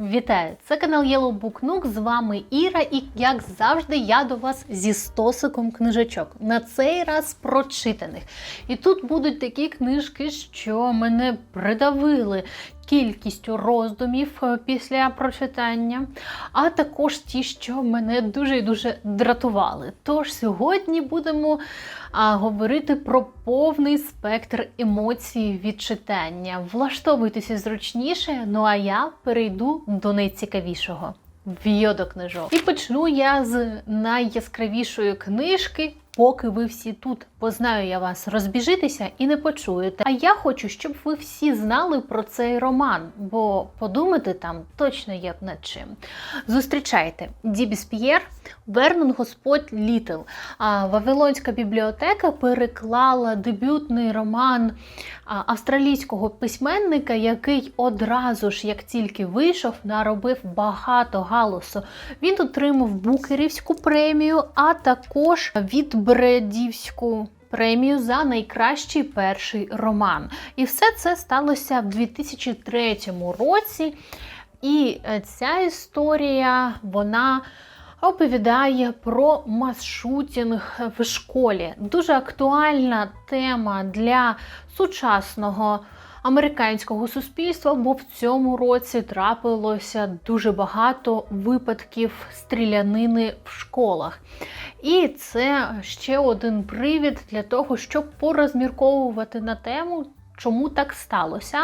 Вітаю! Це канал Yellow Book Nook, З вами Іра, і як завжди, я до вас зі стосиком книжечок. На цей раз прочитаних. І тут будуть такі книжки, що мене придавили кількістю роздумів е, після прочитання, а також ті, що мене дуже і дуже дратували. Тож сьогодні будемо а, говорити про повний спектр емоцій від читання. Влаштовуйтеся зручніше, ну а я перейду до найцікавішого. В'йо до книжок. І почну я з найяскравішої книжки. Поки ви всі тут, бо знаю я вас, розбіжитеся і не почуєте. А я хочу, щоб ви всі знали про цей роман, бо подумати там точно є над чим. Зустрічайте Дібіс П'єр, Вернон Господь Літл. Вавилонська бібліотека переклала дебютний роман австралійського письменника, який одразу ж, як тільки вийшов, наробив багато галусу. Він отримав Букерівську премію, а також від Бредівську. Премію за найкращий перший роман. І все це сталося в 2003 році. І е, ця історія вона оповідає про мас-шутінг в школі. Дуже актуальна тема для сучасного американського суспільства, бо в цьому році трапилося дуже багато випадків стрілянини в школах. І це ще один привід для того, щоб порозмірковувати на тему, чому так сталося.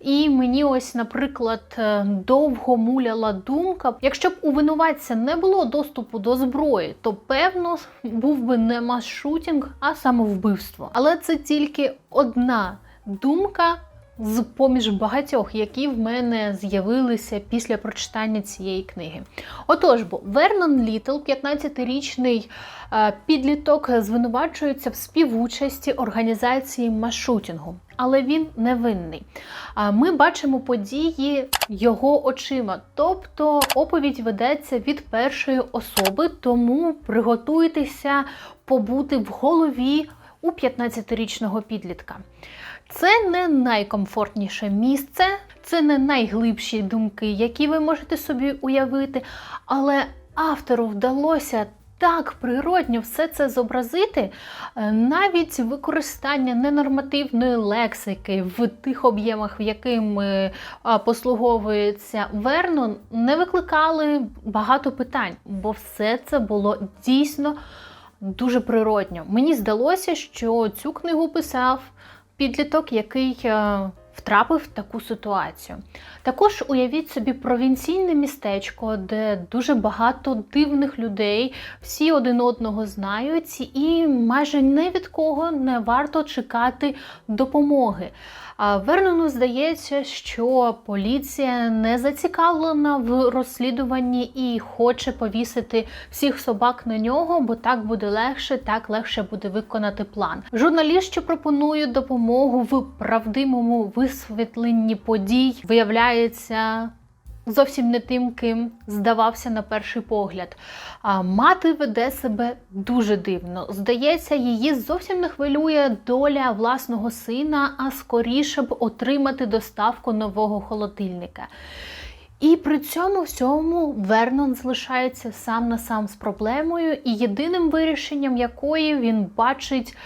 І мені ось, наприклад, е, довго муляла думка: якщо б у винуватця не було доступу до зброї, то певно був би не мас-шутінг, а самовбивство. Але це тільки одна думка. З поміж багатьох, які в мене з'явилися після прочитання цієї книги. Отож, бо Вернон Літл, 15-річний е, підліток, звинувачується в співучасті організації машутінгу, але він невинний. Ми бачимо події його очима, тобто оповідь ведеться від першої особи, тому приготуйтеся побути в голові у 15-річного підлітка. Це не найкомфортніше місце, це не найглибші думки, які ви можете собі уявити, але автору вдалося так природньо все це зобразити, е, навіть використання ненормативної лексики в тих об'ємах, в якими послуговується Вернон, не викликали багато питань, бо все це було дійсно дуже природньо. Мені здалося, що цю книгу писав підліток, який е, втрапив в таку ситуацію. Також уявіть собі провінційне містечко, де дуже багато дивних людей, всі один одного знають, і майже не від кого не варто чекати допомоги. Вернону здається, що поліція не зацікавлена в розслідуванні і хоче повісити всіх собак на нього, бо так буде легше, так легше буде виконати план. Журналіст, що пропонує допомогу в правдивому висвітленні подій, виявляється зовсім не тим, ким здавався на перший погляд. А мати веде себе дуже дивно. Здається, її зовсім не хвилює доля власного сина, а скоріше б отримати доставку нового холодильника. І при цьому всьому Вернон залишається сам на сам з проблемою, і єдиним вирішенням якої він бачить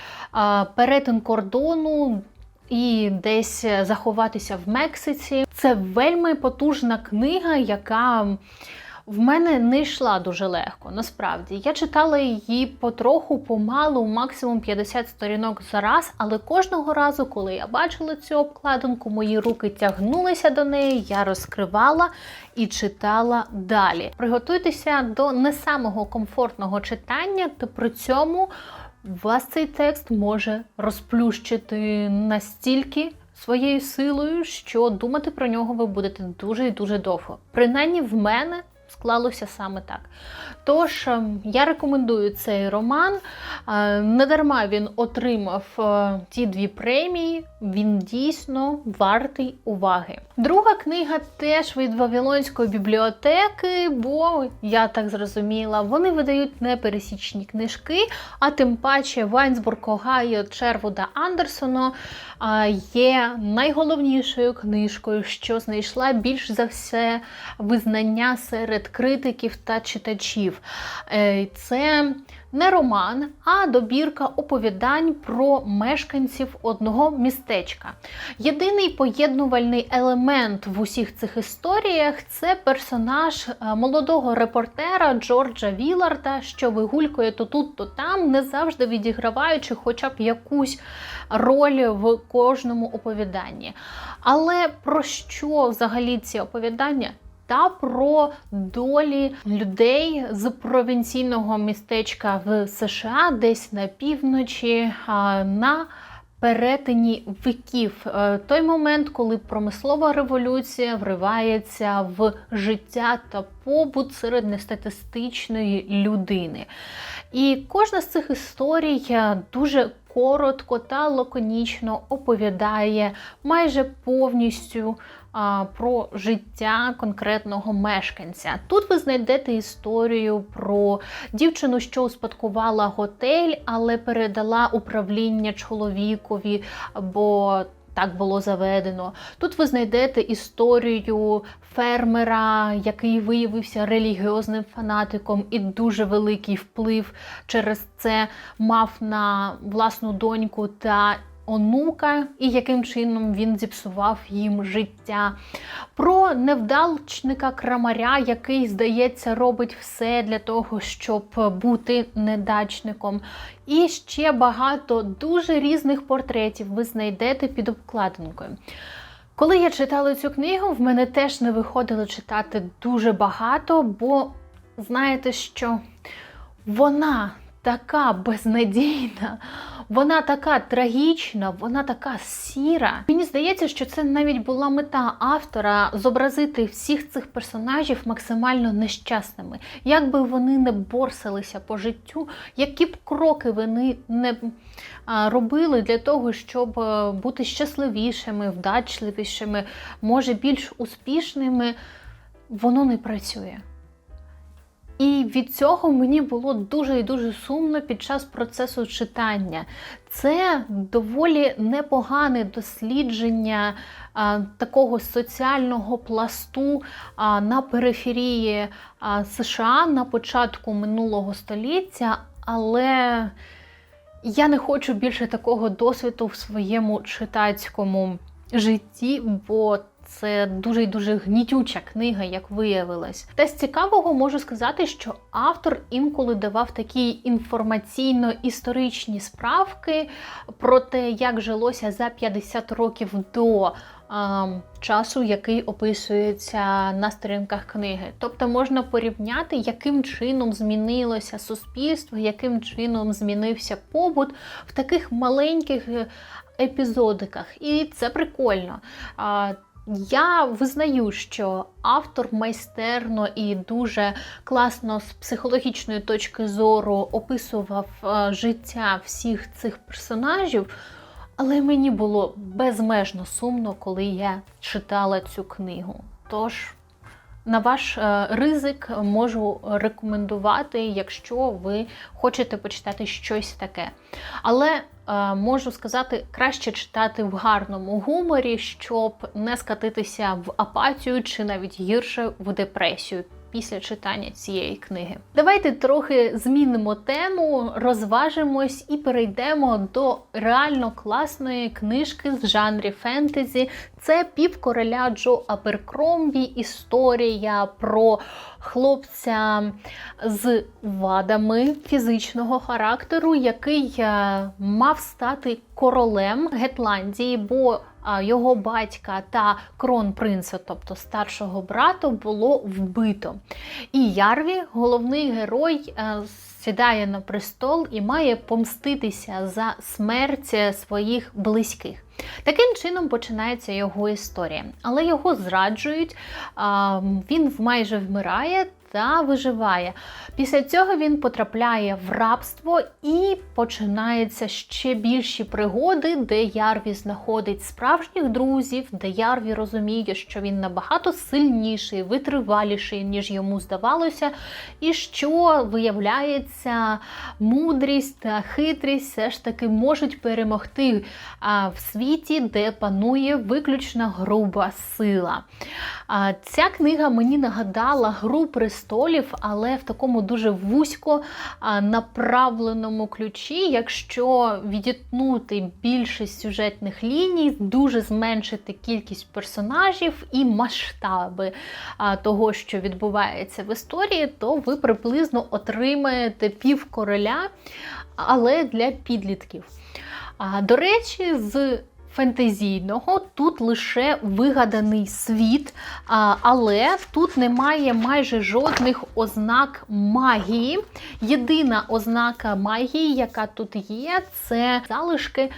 перетин кордону і десь заховатися в Мексиці. Це вельми потужна книга, яка в мене не йшла дуже легко. Насправді я читала її потроху, помалу, максимум 50 сторінок за раз, але кожного разу, коли я бачила цю обкладинку, мої руки тягнулися до неї, я розкривала і читала далі. Приготуйтеся до не самого комфортного читання, та при цьому вас цей текст може розплющити настільки своєю силою, що думати про нього ви будете дуже і дуже довго. Принаймні, в мене склалося саме так. Тож ем, я рекомендую цей роман. Е, Недарма він отримав е, ті дві премії. Він дійсно вартий уваги. Друга книга теж від Вавилонської бібліотеки, бо я так зрозуміла, вони видають непересічні книжки, а тим паче Вайнсбург Огайо Червуда Андерсона е, є найголовнішою книжкою, що знайшла більш за все визнання серед критиків та читачів. Е, Це не роман, а добірка оповідань про мешканців одного містечка. Єдиний поєднувальний елемент в усіх цих історіях це персонаж е, молодого репортера Джорджа Віларда, що вигулькує то тут, то там, не завжди відіграваючи хоча б якусь роль в кожному оповіданні. Але про що взагалі ці оповідання? Та про долі людей з провінційного містечка в США, десь на півночі, на перетині віків. Е, Той момент, коли промислова революція вривається в життя та побут середньостатистичної людини. І кожна з цих історій е, дуже коротко та лаконічно оповідає майже повністю про життя конкретного мешканця. Тут ви знайдете історію про дівчину, що успадкувала готель, але передала управління чоловікові, бо так було заведено. Тут ви знайдете історію фермера, який виявився релігіозним фанатиком і дуже великий вплив через це мав на власну доньку та онука, і яким чином він зіпсував їм життя. Про невдалчника крамаря, який, здається, робить все для того, щоб бути недачником. І ще багато дуже різних портретів ви знайдете під обкладинкою. Коли я читала цю книгу, в мене теж не виходило читати дуже багато, бо знаєте що? Вона така безнадійна, вона така трагічна, вона така сіра. Мені здається, що це навіть була мета автора зобразити всіх цих персонажів максимально нещасними. Як би вони не борсалися по життю, які б кроки вони не робили для того, щоб е, бути щасливішими, вдачливішими, може більш успішними, воно не працює. І від цього мені було дуже і дуже сумно під час процесу читання. Це доволі непогане дослідження а, такого соціального пласту а, на периферії а, США на початку минулого століття, але я не хочу більше такого досвіду в своєму читацькому житті, бо це дуже і дуже гнітюча книга, як виявилось. Та з цікавого можу сказати, що автор інколи давав такі інформаційно-історичні справки про те, як жилося за 50 років до часу, який описується на сторінках книги. Тобто можна порівняти, яким чином змінилося суспільство, яким чином змінився побут в таких маленьких е, епізодиках. І це прикольно. Я визнаю, що автор майстерно і дуже класно з психологічної точки зору описував е, життя всіх цих персонажів, але мені було безмежно сумно, коли я читала цю книгу. Тож, на ваш е, ризик можу рекомендувати, якщо ви хочете почитати щось таке. Але е, можу сказати, краще читати в гарному гуморі, щоб не скатитися в апатію чи навіть гірше в депресію. Після читання цієї книги. Давайте трохи змінимо тему, розважимось і перейдемо до реально класної книжки з жанрі фентезі. Це півкороля Джо Аберкромбі. Історія про хлопця з вадами фізичного характеру, який е, мав стати королем Гетландії, бо його батька та кронпринца, тобто старшого брата, було вбито. І Ярві, головний герой, е, сідає на престол і має помститися за смерть своїх близьких. Таким чином починається його історія. Але його зраджують, він майже вмирає та виживає. Після цього він потрапляє в рабство і починаються ще більші пригоди, де Ярві знаходить справжніх друзів, де Ярві розуміє, що він набагато сильніший, витриваліший, ніж йому здавалося, і що виявляється, мудрість та хитрість все ж таки можуть перемогти а, в світі, де панує виключно груба сила. А, Ця книга мені нагадала гру престолів, але в такому дуже вузько направленому ключі, якщо відітнути більшість сюжетних ліній, дуже зменшити кількість персонажів і масштаби того, що відбувається в історії, то ви приблизно отримаєте пів короля, але для підлітків. До речі, з фентезійного тут лише вигаданий світ, але тут немає майже жодних ознак магії. Єдина ознака магії, яка тут є, це залишки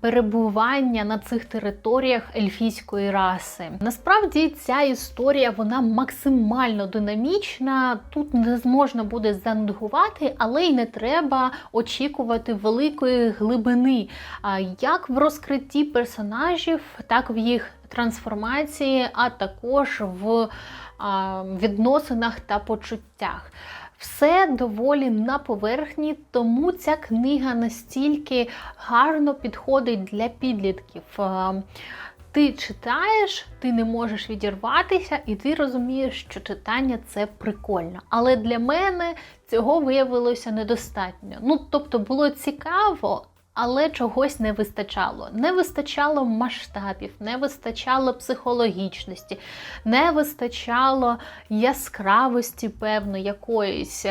перебування на цих територіях ельфійської раси. Насправді ця історія вона максимально динамічна. Тут не зможна буде занудгувати, але й не треба очікувати великої глибини, як в розкритті персонажів, так в їх трансформації, а також в а, відносинах та почуттях. Все доволі на поверхні, тому ця книга настільки гарно підходить для підлітків. Ти читаєш, ти не можеш відірватися, і ти розумієш, що читання це прикольно. Але для мене цього виявилося недостатньо. Ну, тобто було цікаво, але чогось не вистачало. Не вистачало масштабів, не вистачало психологічності, не вистачало яскравості, певно, якоїсь.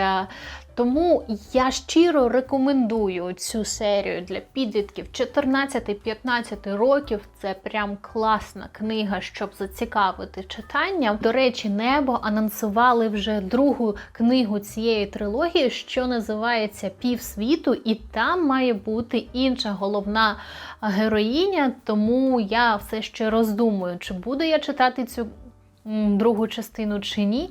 Тому я щиро рекомендую цю серію для підлітків 14-15 років. Це прям класна книга, щоб зацікавити читанням. До речі, небо анонсували вже другу книгу цієї трилогії, що називається Півсвіту, і там має бути інша головна героїня. Тому я все ще роздумую, чи буду я читати цю другу частину чи ні.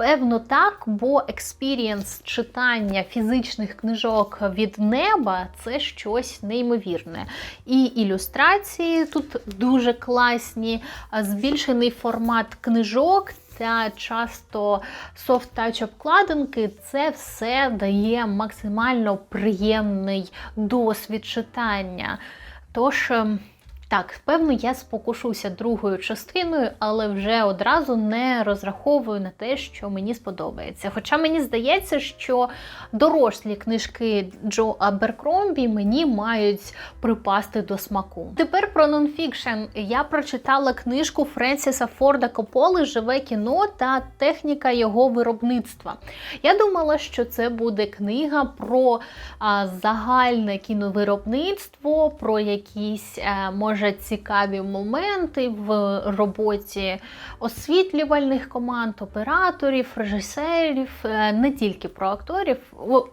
Певно, так, бо експірієнс читання фізичних книжок від неба це щось неймовірне. І ілюстрації тут дуже класні, збільшений формат книжок. Та часто софт-тач обкладинки це все дає максимально приємний досвід читання. Тож, ем, так, певно, я спокушуся другою частиною, але вже одразу не розраховую на те, що мені сподобається. Хоча мені здається, що дорослі книжки Джо Аберкромбі мені мають припасти до смаку. Тепер про нонфікшн. Я прочитала книжку Френсіса Форда Кополи Живе кіно та техніка його виробництва. Я думала, що це буде книга про а, загальне кіновиробництво, про якісь, а, може, цікаві моменти в роботі освітлювальних команд, операторів, режисерів, е, не тільки про акторів.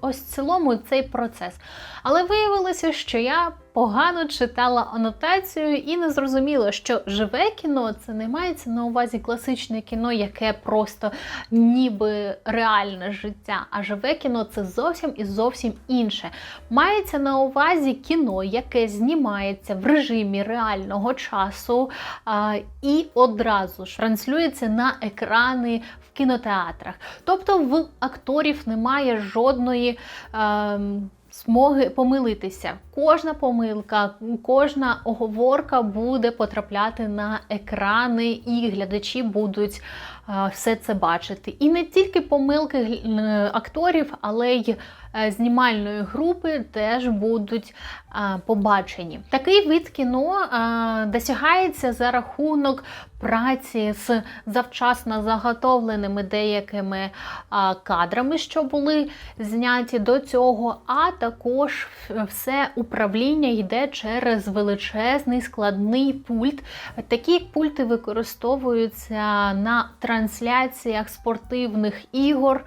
Ось в цілому цей процес. Але виявилося, що я погано читала анотацію і не зрозуміла, що живе кіно це не мається на увазі класичне кіно, яке просто ніби реальне життя. А живе кіно це зовсім і зовсім інше. Мається на увазі кіно, яке знімається в режимі реального часу а, і одразу ж транслюється на екрани в кінотеатрах. Тобто в акторів немає жодної. ем, Змоги помилитися. Кожна помилка, кожна оговорка буде потрапляти на екрани, і глядачі будуть все це бачити. І не тільки помилки е, акторів, але й е, знімальної групи теж будуть побачені. Такий вид кіно досягається за рахунок праці з завчасно заготовленими деякими кадрами, що були зняті до цього, а також все управління йде через величезний складний пульт. Такі пульти використовуються на трансляціях спортивних ігор.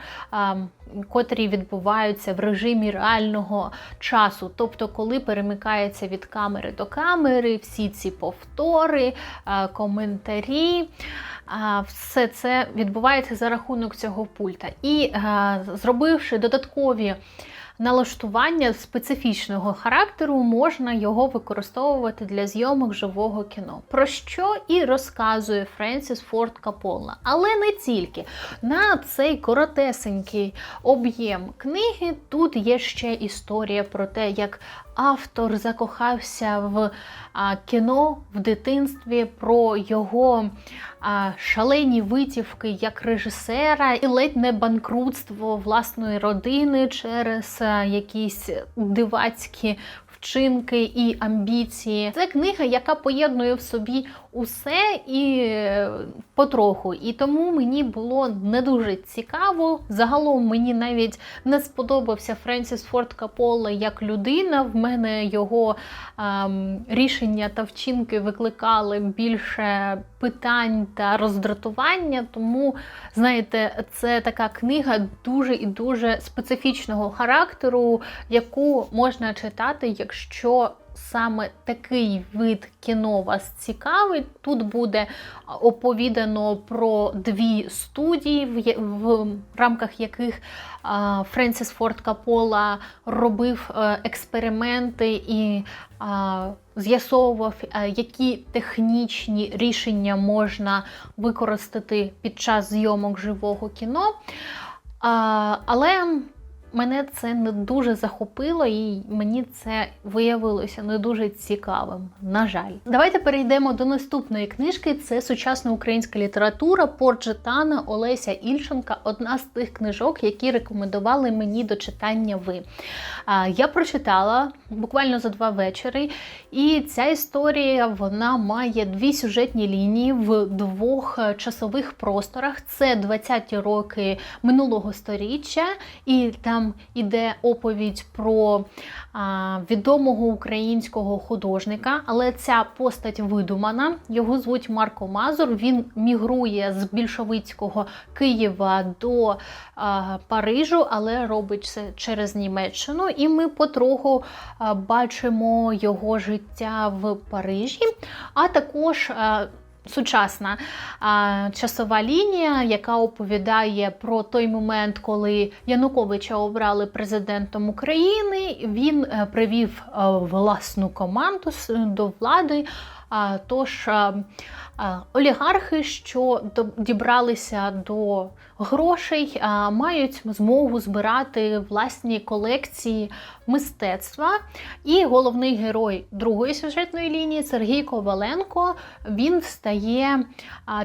Котрі відбуваються в режимі реального часу, тобто, коли перемикається від камери до камери, всі ці повтори, коментарі, все це відбувається за рахунок цього пульта. І зробивши додаткові налаштування специфічного характеру, можна його використовувати для зйомок живого кіно. Про що і розказує Френсіс Форд Капола. Але не тільки на цей коротесенький об'єм книги тут є ще історія про те, як автор закохався в кіно в дитинстві, про його шалені витівки як режисера і ледь не банкрутство власної родини через а, якісь дивацькі вчинки і амбіції. Це книга, яка поєднує в собі усе і е, потроху. І тому мені було не дуже цікаво. Загалом мені навіть не сподобався Френсіс Форд Капола як людина. В мене його ем, рішення та вчинки викликали більше питань та роздратування. Тому, знаєте, це така книга дуже і дуже специфічного характеру, яку можна читати, якщо саме такий вид кіно вас цікавить. Тут буде оповідано про дві студії, в рамках яких Френсіс Форд Капола робив е, експерименти і з'ясовував, е, які технічні рішення можна використати під час зйомок живого кіно. Але Мене це не дуже захопило, і мені це виявилося не дуже цікавим. На жаль, давайте перейдемо до наступної книжки. Це сучасна українська література Порджетана Олеся Ільченка. Одна з тих книжок, які рекомендували мені до читання ви. Я прочитала буквально за два вечори, і ця історія вона має дві сюжетні лінії в двох часових просторах. Це 20-ті роки минулого сторіччя, і там там іде оповідь про а, відомого українського художника, але ця постать видумана. Його звуть Марко Мазур. Він мігрує з більшовицького Києва до а, Парижу, але робить це через Німеччину. І ми потроху а, бачимо його життя в Парижі, а також. А, сучасна а, часова лінія, яка оповідає про той момент, коли Януковича обрали президентом України. Він е, привів е, власну команду до влади. Тож олігархи, що дібралися до грошей, мають змогу збирати власні колекції мистецтва. І головний герой другої сюжетної лінії Сергій Коваленко він стає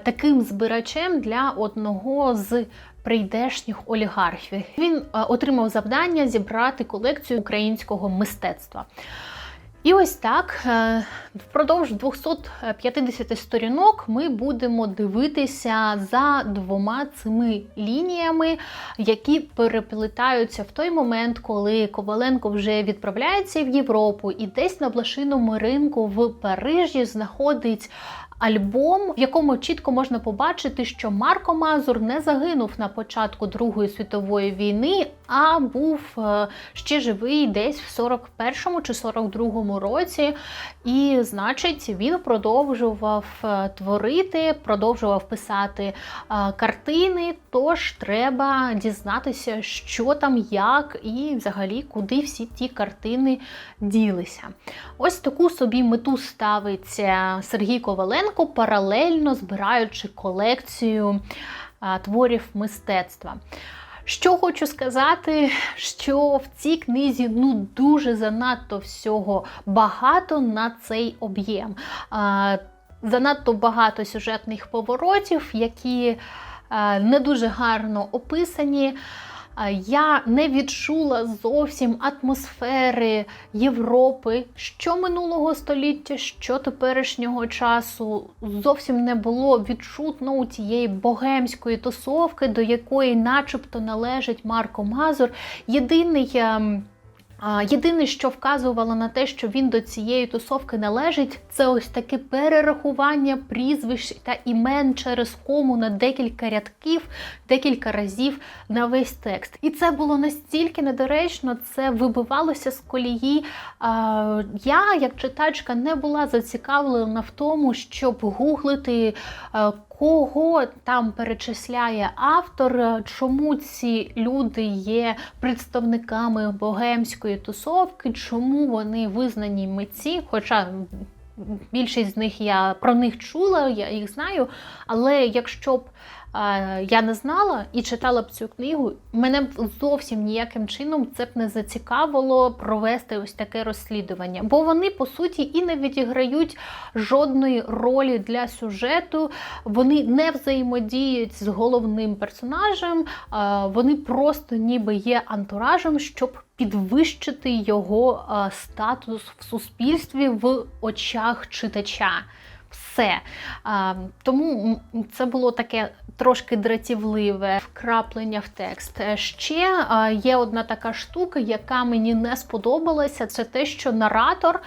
таким збирачем для одного з прийдешніх олігархів. Він отримав завдання зібрати колекцію українського мистецтва. І ось так е, впродовж 250 сторінок ми будемо дивитися за двома цими лініями, які переплетаються в той момент, коли Коваленко вже відправляється в Європу і десь на блошиному ринку в Парижі знаходить альбом, в якому чітко можна побачити, що Марко Мазур не загинув на початку Другої світової війни, а був е, ще живий десь в 41-му чи 42-му році. І, значить, він продовжував е, творити, продовжував писати е, картини. Тож треба дізнатися, що там, як, і взагалі куди всі ті картини ділися. Ось таку собі мету ставиться Сергій Коваленко, паралельно збираючи колекцію творів мистецтва. Що хочу сказати, що в цій книзі ну дуже занадто всього багато на цей об'єм. Занадто багато сюжетних поворотів, які не дуже гарно описані. Я не відчула зовсім атмосфери Європи, що минулого століття, що теперішнього часу. Зовсім не було відчутно у тієї богемської тусовки, до якої, начебто, належить Марко Мазур. Єдиний. Єдине, що вказувало на те, що він до цієї тусовки належить, це ось таке перерахування прізвищ та імен через кому на декілька рядків, декілька разів на весь текст. І це було настільки недоречно, це вибивалося з колії. Я, як читачка, не була зацікавлена в тому, щоб гуглити. Кого там перечисляє автор, е, чому ці люди є представниками богемської тусовки, чому вони визнані митці? Хоча більшість з них я про них чула, я їх знаю. Але якщо б я не знала і читала б цю книгу, мене б зовсім ніяким чином це б не зацікавило провести ось таке розслідування. Бо вони, по суті, і не відіграють жодної ролі для сюжету, вони не взаємодіють з головним персонажем, вони просто ніби є антуражем, щоб підвищити його статус в суспільстві в очах читача. Все. Тому це було таке трошки дратівливе вкраплення в текст. Е, Ще а, є одна така штука, яка мені не сподобалася. Це те, що наратор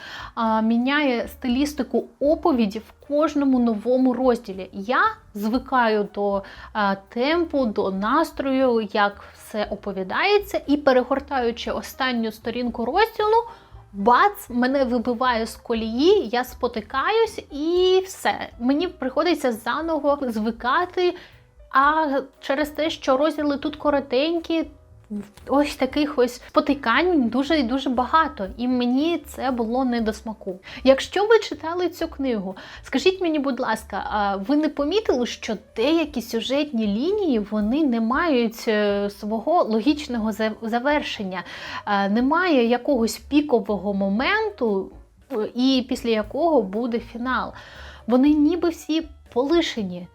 міняє стилістику оповіді в кожному новому розділі. Я звикаю до а, темпу, до настрою, як все оповідається, і перегортаючи останню сторінку розділу. Бац, мене вибиває з колії, я спотикаюсь, і все. Мені приходиться заново звикати. А через те, що розділи тут коротенькі, ось таких ось спотикань дуже і дуже багато. І мені це було не до смаку. Якщо ви читали цю книгу, скажіть мені, будь ласка, а ви не помітили, що деякі сюжетні лінії вони не мають е, свого логічного завершення, Е, немає якогось пікового моменту, е, і після якого буде фінал. Вони ніби всі полишені.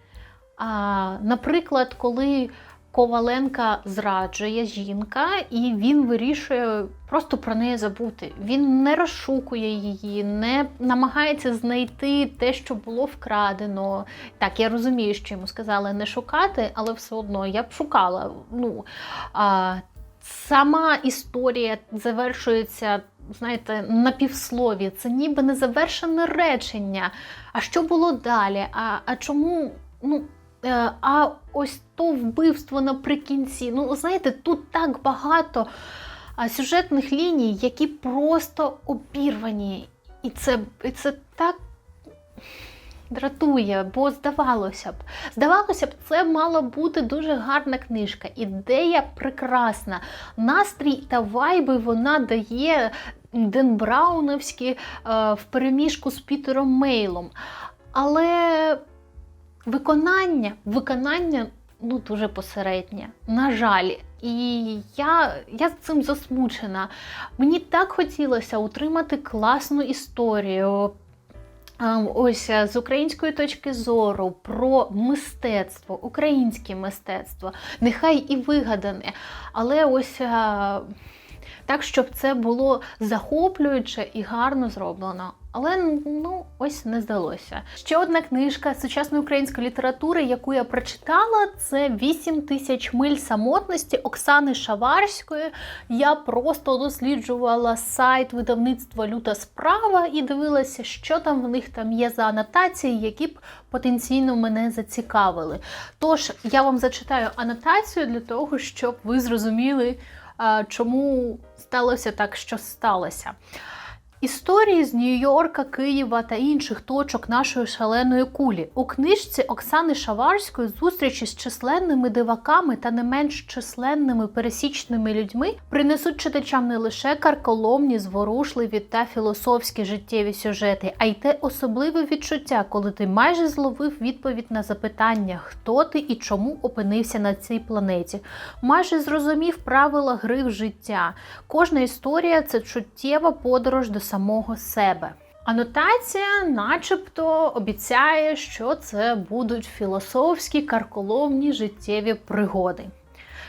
А, наприклад, коли Коваленка зраджує жінка, і він вирішує просто про неї забути. Він не розшукує її, не намагається знайти те, що було вкрадено. Так, я розумію, що йому сказали не шукати, але все одно я б шукала. Ну, а, сама історія завершується. Знаєте, на півслові, це ніби незавершене речення. А що було далі? А, а чому? Ну, А ось то вбивство наприкінці. Ну, знаєте, тут так багато сюжетних ліній, які просто обірвані. І це, і це так дратує, бо здавалося б, здавалося б, це мала бути дуже гарна книжка. Ідея прекрасна. Настрій та вайби вона дає Ден Брауновські е, в переміжку з Пітером Мейлом. Але виконання, виконання ну дуже посереднє. На жаль. І я, я з цим засмучена. Мені так хотілося утримати класну історію. ем, Ось е, з української точки зору про мистецтво, українське мистецтво, нехай і вигадане, але ось е, так, щоб це було захоплююче і гарно зроблено. Але ну ось не здалося. Ще одна книжка сучасної української літератури, яку я прочитала, це «8 тисяч миль самотності Оксани Шаварської. Я просто досліджувала сайт видавництва Люта справа і дивилася, що там в них там є за анотації, які б потенційно мене зацікавили. Тож я вам зачитаю анотацію для того, щоб ви зрозуміли, чому сталося так, що сталося. Історії з Нью-Йорка, Києва та інших точок нашої шаленої кулі у книжці Оксани Шаварської зустрічі з численними диваками та не менш численними пересічними людьми принесуть читачам не лише карколомні, зворушливі та філософські життєві сюжети, а й те особливе відчуття, коли ти майже зловив відповідь на запитання, хто ти і чому опинився на цій планеті, майже зрозумів правила гри в життя. Кожна історія це чуттєва подорож до самого себе. Анотація, начебто, обіцяє, що це будуть філософські карколомні життєві пригоди.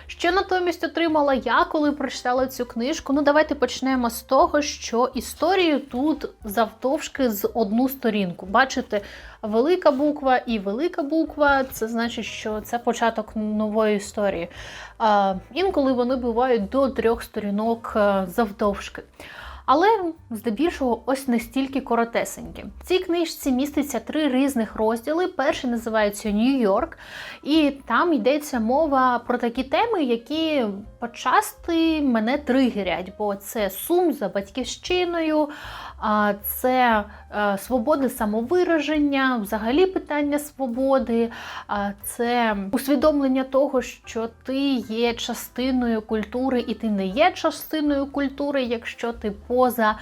Що натомість отримала я, коли прочитала цю книжку? Ну, давайте почнемо з того, що історію тут завтовшки з одну сторінку. Бачите, велика буква і велика буква це значить, що це початок нової історії. Інколи вони бувають до трьох сторінок е, завдовжки. Але здебільшого ось настільки коротесенькі. В цій книжці міститься три різних розділи. Перший називається Нью-Йорк, і там йдеться мова про такі теми, які почасти мене тригерять, бо це сум за батьківщиною, це е, свобода самовираження, взагалі питання свободи, це усвідомлення того, що ти є частиною культури, і ти не є частиною культури, якщо ти поза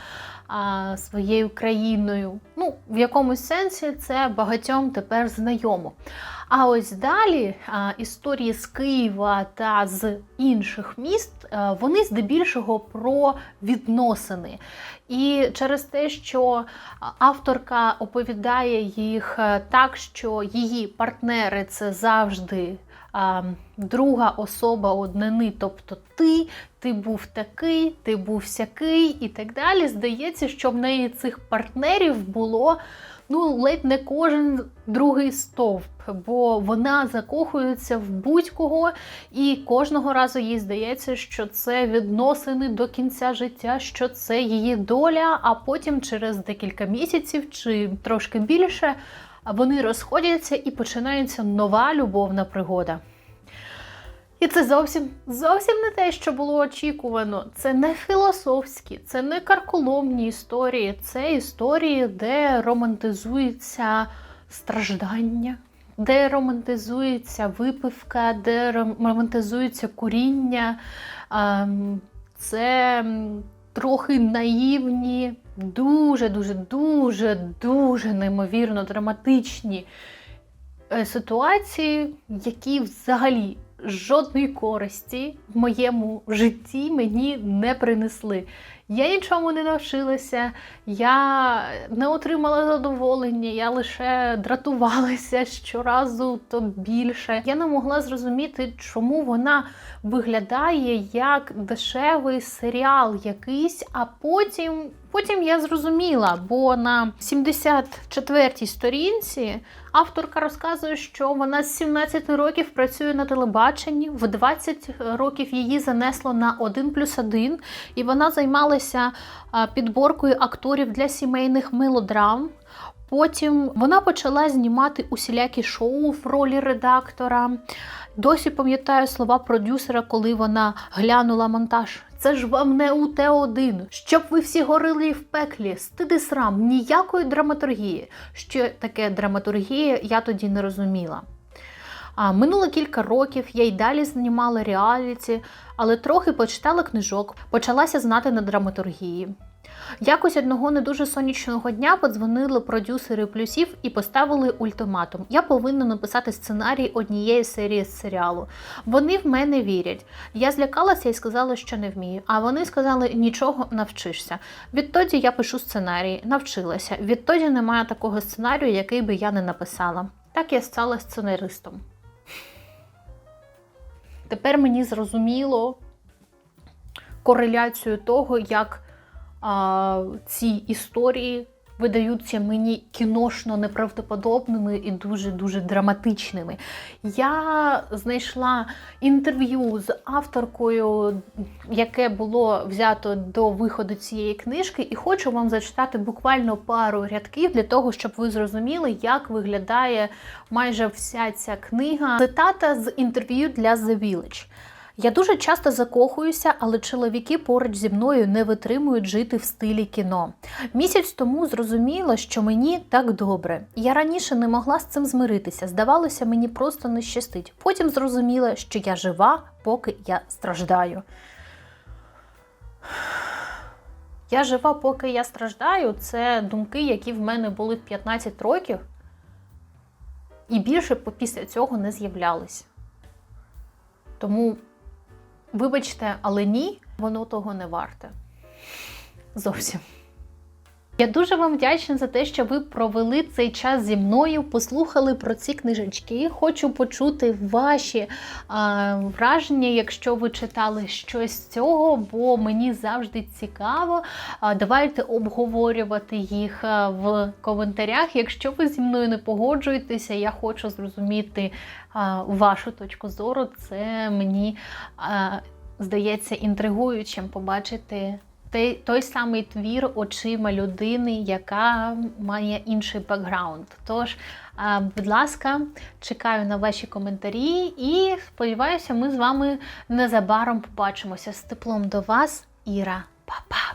своєю країною. Ну, в якомусь сенсі це багатьом тепер знайомо. А ось далі історії з Києва та з інших міст, а, вони здебільшого про відносини. І через те, що авторка оповідає їх е, так, що її партнери це завжди друга особа однини, тобто ти, ти був такий, ти був сякий і так далі. Здається, що в неї цих партнерів було ну, ледь не кожен другий стовп, бо вона закохується в будь-кого, і кожного разу їй здається, що це відносини до кінця життя, що це її доля, а потім через декілька місяців чи трошки більше вони розходяться і починається нова любовна пригода. І це зовсім зовсім не те, що було очікувано. Це не філософські, це не карколомні історії, це історії, де романтизується страждання, де романтизується випивка, де романтизується куріння. Це трохи наївні, дуже, дуже, дуже, дуже неймовірно драматичні е, ситуації, які взагалі жодної користі в моєму житті мені не принесли. Я нічому не навчилася, я не отримала задоволення, я лише дратувалася щоразу то більше. Я не могла зрозуміти, чому вона виглядає як дешевий серіал якийсь, а потім. Потім я зрозуміла, бо на 74-й сторінці авторка розказує, що вона з 17 років працює на телебаченні, в 20 років її занесло на 1 плюс 1, і вона займалася підборкою акторів для сімейних мелодрам. Потім вона почала знімати усілякі шоу в ролі редактора. Досі пам'ятаю слова продюсера, коли вона глянула монтаж. Це ж вам не у Т1, щоб ви всі горили в пеклі, стиди срам, ніякої драматургії. Що таке драматургія, я тоді не розуміла. А минуло кілька років, я й далі знімала реаліті, але трохи почитала книжок, почалася знати на драматургії. Якось одного не дуже сонячного дня подзвонили продюсери плюсів і поставили ультиматум. Я повинна написати сценарій однієї серії з серіалу. Вони в мене вірять. Я злякалася і сказала, що не вмію. А вони сказали, нічого навчишся. Відтоді я пишу сценарій, навчилася. Відтоді немає такого сценарію, який би я не написала. Так я стала сценаристом. Тепер мені зрозуміло кореляцію того, як а, ці історії видаються мені кіношно неправдоподобними і дуже-дуже драматичними. Я знайшла інтерв'ю з авторкою, яке було взято до виходу цієї книжки, і хочу вам зачитати буквально пару рядків для того, щоб ви зрозуміли, як виглядає майже вся ця книга. Цитата з інтерв'ю для The Village. Я дуже часто закохуюся, але чоловіки поруч зі мною не витримують жити в стилі кіно. Місяць тому зрозуміла, що мені так добре. Я раніше не могла з цим змиритися. Здавалося, мені просто не щастить. Потім зрозуміла, що я жива, поки я страждаю. Я жива, поки я страждаю. Це думки, які в мене були в 15 років, і більше після цього не з'являлись. Тому. Вибачте, але ні, воно того не варте. Зовсім. Я дуже вам вдячна за те, що ви провели цей час зі мною, послухали про ці книжечки. Хочу почути ваші а, враження, якщо ви читали щось з цього, бо мені завжди цікаво. А, давайте обговорювати їх в коментарях. Якщо ви зі мною не погоджуєтеся, я хочу зрозуміти а, вашу точку зору. Це мені а, здається інтригуючим побачити той, той самий твір очима людини, яка має інший бекграунд. Тож, будь ласка, чекаю на ваші коментарі і сподіваюся, ми з вами незабаром побачимося з теплом до вас. Іра, Па-па!